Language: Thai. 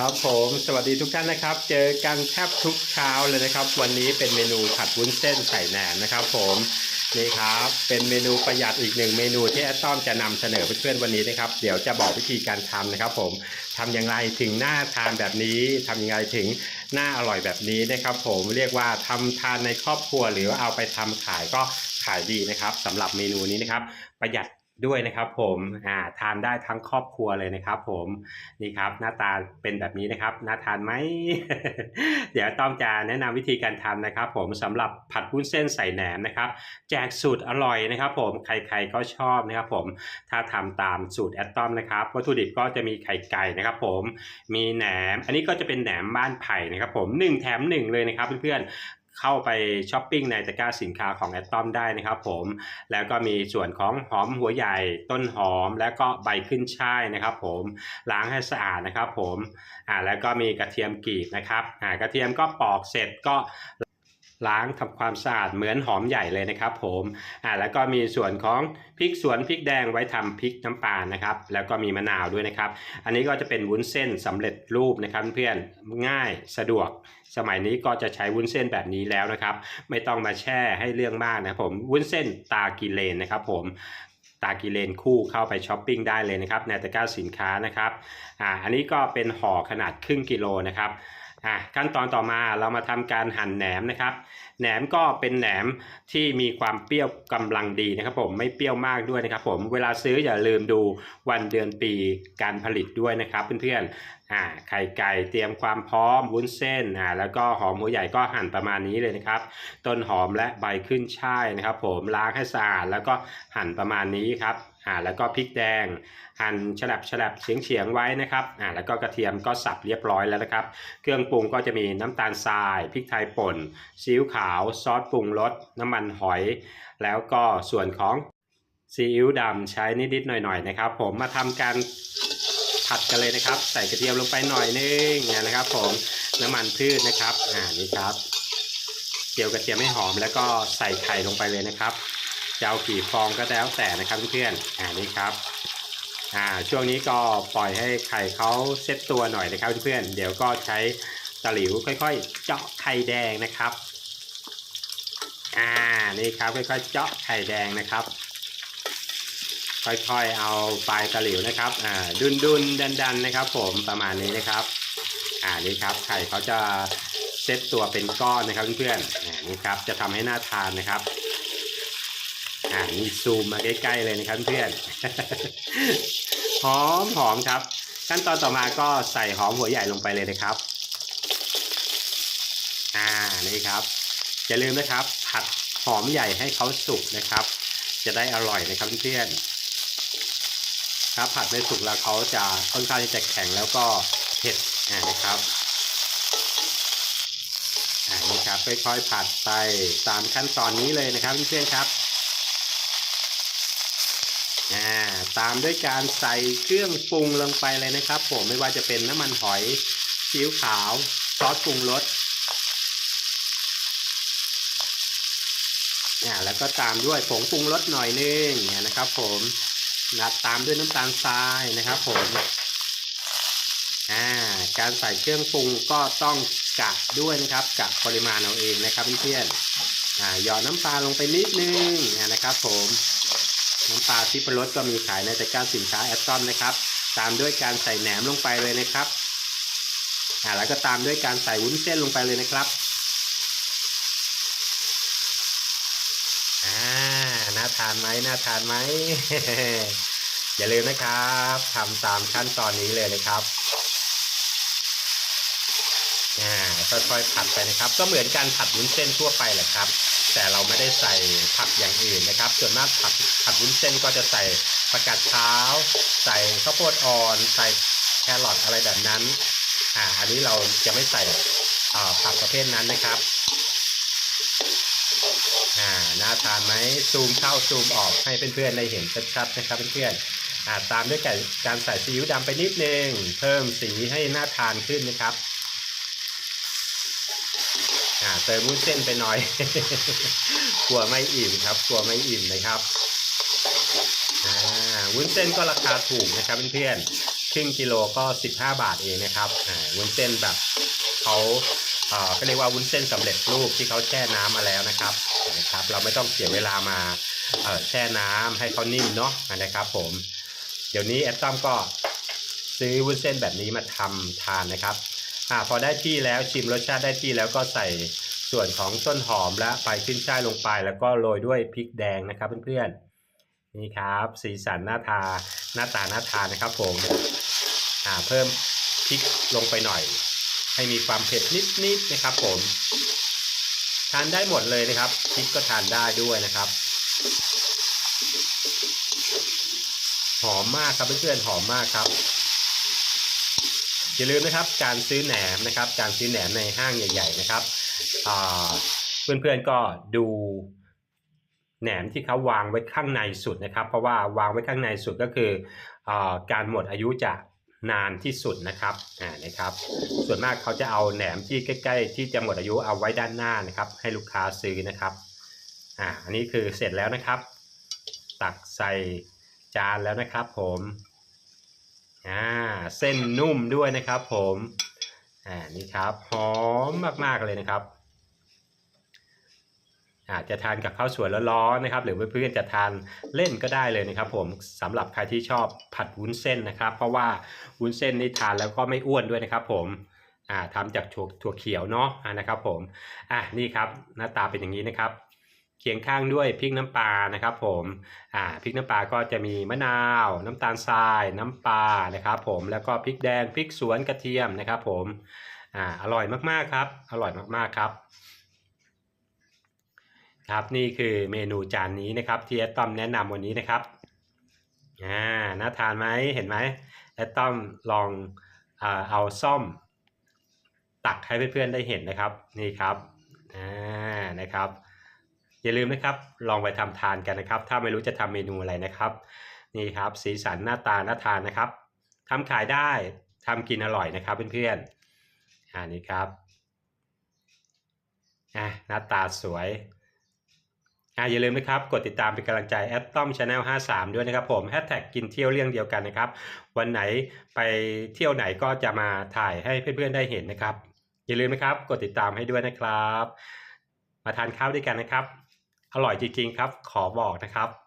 ครับผมสวัสดีทุกท่านนะครับ เจอกันแทบทุกเช้าเลยนะครับ วันนี้เป็นเมนูผัดวุ้นเส้นใส่แหนมนะครับ ผมนี่ครับเป็นเมนูประหยัดอีกหนึ่งเมนูที่แอดต้อมจะนำเสนอเพื่อนๆวันนี้นะครับ เดี๋ยวจะบอกวิธีการทำนะครับ ผมทำอย่างไรถึงหน้าทานแบบนี้ทำยังไงถึงหน้าอร่อยแบบนี้นะครับ ผมเรียกว่าทำทานในครอบครัวหรือเอาไปทำขายก็ขายดีนะครับสำหรับเมนูนี้นะครับ ประหยัด ด้วยนะครับผมอ่าทานได้ทั้งครอบครัวเลยนะครับผมนี่ครับหน้าตาเป็นแบบนี้นะครับน่าทานไหม เดี๋ยวต้อมจะแนะนำวิธีการทำนะครับ ผมสำหรับผัดวุ้นเส้นใส่แหนมนะครับ แจกสูตรอร่อยนะครับ ผมใครๆก็ชอบนะครับ ผมถ้าทำตามสูตรแอดต้อมนะครับวัตถุดิบก็จะมีไข่ไก่นะครับ ผมมีแหนม อันนี้ก็จะเป็นแหนมบ้านไผ่นะครับ ผมหนึ่งแถมหนึ่งเลยนะครับเพื่อนๆ เข้าไปช้อปปิ้งในตะกร้าสินค้าของแอดต้อมได้นะครับผมแล้วก็มีส่วนของหอมหัวใหญ่ต้นหอมแล้วก็ใบขึ้นช่ายนะครับผมล้างให้สะอาดนะครับผมอ่าแล้วก็มีกระเทียมกรีบนะครับอ่ากระเทียมก็ปอกเสร็จก็ ล้างทำความสะอาดเหมือนหอมใหญ่เลยนะครับผมอ่าแล้วก็มีส่วนของพริกสวนพริกแดงไว้ทำพริกน้ำปลานะครับ แล้วก็มีมะนาวด้วยนะครับ อันนี้ก็จะเป็นวุ้นเส้นสำเร็จรูปนะครับเพื่อนง่ายสะดวก สมัยนี้ก็จะใช้วุ้นเส้นแบบนี้แล้วนะครับ ไม่ต้องมาแช่ให้เรื่องมากนะผมวุ้นเส้นตากิเลนนะครับผมตากิเลนคู่เข้าไปช้อปปิ้งได้เลยนะครับในตะกร้าสินค้านะครับอ่าอันนี้ก็เป็นห่อขนาดครึ่งกิโลนะครับ อะขั้นตอนต่อมาเรามาทำการหั่นแหนมนะครับแหนมก็เป็นแหนมที่มีความเปรี้ยวกำลังดีนะครับผมไม่เปรี้ยวมากด้วยนะครับผมเวลาซื้ออย่าลืมดูวันเดือนปีการผลิตด้วยนะครับเพื่อนๆอ่าไข่ไก่เตรียมความพร้อมวุ้นเส้นอ่าแล้วก็หอมหัวใหญ่ก็หั่นประมาณนี้เลยนะครับ ต้นหอมและใบขึ้นช่ายนะครับ ผมล้างให้สะอาดแล้วก็หั่นประมาณนี้ครับอ่าแล้วก็พริกแดง หั่นฉลับฉลับเฉียงเฉียงๆไว้นะครับอ่าแล้วก็กระเทียมก็สับเรียบร้อยแล้วนะครับ เครื่องปรุงก็จะมีน้ำตาลทรายพริกไทยป่นซีอิ๊วขาวซอสปรุงรสน้ำมันหอย แล้วก็ส่วนของซีอิ๊วดำใช้นิดๆหน่อยๆนะครับ ผมมาทำการผัดกันเลยนะครับ ใส่กระเทียมลงไปหน่อยนึงนะครับ ผมน้ำมันพืชนะครับอ่านี่ครับเจียวกระเทียมให้หอมแล้วก็ใส่ไข่ลงไปเลยนะครับจะเอากี่ฟองก็แล้วแต่นะครับเพื่อนๆอ่านี่ครับอ่าช่วงนี้ก็ปล่อยให้ไข่เขาเซตตัวหน่อยนะครับเพื่อนๆเดี๋ยวก็ใช้ตะหลิวค่อย ๆ เจาะไข่แดงนะครับ อ่านี่ครับค่อยๆเจาะไข่แดงนะครับ ค่อยๆเอาปลายตะหลิวนะครับอ่าดุนดุนดันดันๆนะครับ ผมประมาณนี้นะครับ อ่านี่ครับไข่เขาจะเซ็ตตัวเป็นก้อนนะครับเพื่อนๆนี่ครับจะทำให้น่าทานนะครับอ่านี่ซูมมาใกล้ๆเลยนะครับเพื่อนหอมหอมครับ ขั้นตอนต่อมาก็ใส่หอมหัวใหญ่ลงไปเลยนะครับ อ่านี่ครับ อย่าลืมนะครับ ผัดหอมใหญ่ให้เขาสุกนะครับ จะได้อร่อยนะครับเพื่อนๆถ้าผัดไม่สุกแล้วเขาจะค่อนข้างที่จะแข็งแล้วก็เผ็ดนะครับอ่านี่ครับค่อยๆผัดไปตามขั้นตอนนี้เลยนะครับเพื่อนๆครับอ่าตามด้วยการใส่เครื่องปรุงลงไปเลยนะครับ ผมไม่ว่าจะเป็นน้ำมันหอยซีอิ๊วขาว ซอสปรุงรส อ่าแล้วก็ตามด้วยผงปรุงรสหน่อยนึงเนี่ยนะครับ ผมนะตามด้วยน้ำตาลทรายนะครับ ผมอ่าการใส่เครื่องปรุงก็ต้องกะด้วยนะครับกะปริมาณเอาเองนะครับเพื่อนๆอ่าหยอดน้ำปลาลงไปนิดนึงเนี่ยนะครับ ผมน้ำปลาทิพรสก็มีขายในตะกร้าสินค้าแอดซอมนะครับ ตามด้วยการใส่แหนมลงไปเลยนะครับอ่าแล้วก็ตามด้วยการใส่วุ้นเส้นลงไปเลยนะครับ อ่าน่าทานไหมน่าทานไหมอย่าลืมนะครับทำตามขั้นตอนนี้เลยนะครับอ่าค่อยๆผัดไปนะครับ ก็เหมือนการผัดวุ้นเส้นทั่วไปแหละครับ แต่เราไม่ได้ใส่ผักอย่างอื่นนะครับ ส่วนมากผัดผัดวุ้นเส้นก็จะใส่ประกาศเท้า ใส่ข้าวโพดอ่อน ใส่แครอทอะไรแบบนั้นอ่าอันนี้เราจะไม่ใส่ผักประเภทนั้นนะครับ อ่าน่าทานไหมซูมเข้าซูมออกให้เพื่อนๆได้เห็นชัดๆนะครับเพื่อนๆอ่าตามด้วยการการใส่ซีอิ๊วดำไปนิดนึงเพิ่มสีให้น่าทานขึ้นนะครับอ่าเติมวุ้นเส้นไปหน่อยกลัวไม่อิ่มครับกลัวไม่อิ่มนะครับอ่าวุ้นเส้นก็ราคาถูกนะครับเพื่อนๆครึ่งกิโลก็ 15 บาทเองนะครับอ่าวุ้นเส้นแบบเขา ก็เรียกว่าวุ้นเส้นสำเร็จรูปที่เขาแช่น้ำมาแล้วนะครับนะครับ เราไม่ต้องเสียเวลามาแช่น้ำให้เขานิ่มเนาะนะครับผม เดี๋ยวนี้แอดต้มก็ซื้อวุ้นเส้นแบบนี้มาทำทานนะครับอ่าพอได้ที่แล้วชิมรสชาติได้ที่แล้วก็ใส่ส่วนของต้นหอมและใบขึ้นช่ายลงไป แล้วก็โรยด้วยพริกแดงนะครับเพื่อนๆนี่ครับ สีสันหน้าทาหน้าตาหน่าทานนะครับผมอ่าเพิ่มพริกลงไปหน่อย ให้มีความเผ็ดนิดๆนะครับผม ทานได้หมดเลยนะครับพริกก็ทานได้ด้วยนะครับ หอมมากครับเพื่อนๆหอมมากครับอย่าลืมนะครับการซื้อแหนมนะครับ การซื้อแหนมในห้างใหญ่ ๆ นะครับเพื่อนๆก็ดูแหนมที่เขาวางไว้ข้างในสุดนะครับ เพราะว่าวางไว้ข้างในสุดก็คืออการหมดอายุจะ นานที่สุดนะครับอ่านะครับ ส่วนมากเขาจะเอาแหนมที่ใกล้ ๆ ที่จะหมดอายุเอาไว้ด้านหน้านะครับ ให้ลูกค้าซื้อนะครับอ่าอันนี้คือเสร็จแล้วนะครับ ตักใส่จานแล้วนะครับผมอ่าเส้นนุ่มด้วยนะครับผมอ่านี่ครับหอมมากๆเลยนะครับ อาจจะทานกับข้าวสวยร้อนๆนะครับ หรือเพื่อนๆจะทานเล่นก็ได้เลยนะครับ ผมสำหรับใครที่ชอบผัดวุ้นเส้นนะครับ เพราะว่าวุ้นเส้นนี่ทานแล้วก็ไม่อ้วนด้วยนะครับ ผมอ่าทำจากถั่วถั่วเขียวเนาะนะครับ ผมอะนี่ครับหน้าตาเป็นอย่างนี้นะครับ เคียงข้างด้วยพริกน้ำปลานะครับ ผมอ่าพริกน้ำปลาก็จะมีมะนาว น้ำตาลทราย น้ำปลานะครับ ผมแล้วก็พริกแดงพริกสวนกระเทียมนะครับ ผมอ่าอร่อยมากๆครับ อร่อยมากๆครับ ครับนี่คือเมนูจานนี้นะครับที่แอต้อมแนะนำวันนี้นะครับอ่าน่าทานไหมเห็นไหมแอดต้อมลองอ่าเอาซ่อม ตักให้เพื่อนๆได้เห็นนะครับนี่ครับอ่านะครับ อย่าลืมนะครับลองไปทำทานกันนะครับ ถ้าไม่รู้จะทำเมนูอะไรนะครับนี่ครับสีสันหน้าตาน่าทานนะครับทำขายได้ทำกินอร่อยนะครับเพื่อนๆอ่านี่ครับอะหน้าตาสวย อย่าลืมนะครับ กดติดตามเป็นกำลังใจแอดต้อมชาแนล53 ด้วยนะครับผมแฮชแท็กกินเที่ยวเรื่องเดียวกันนะครับ วันไหนไปเที่ยวไหนก็จะมาถ่ายให้เพื่อนๆได้เห็นนะครับ อย่าลืมนะครับ กดติดตามให้ด้วยนะครับ มาทานข้าวด้วยกันนะครับ อร่อยจริงๆครับ ขอบอกนะครับ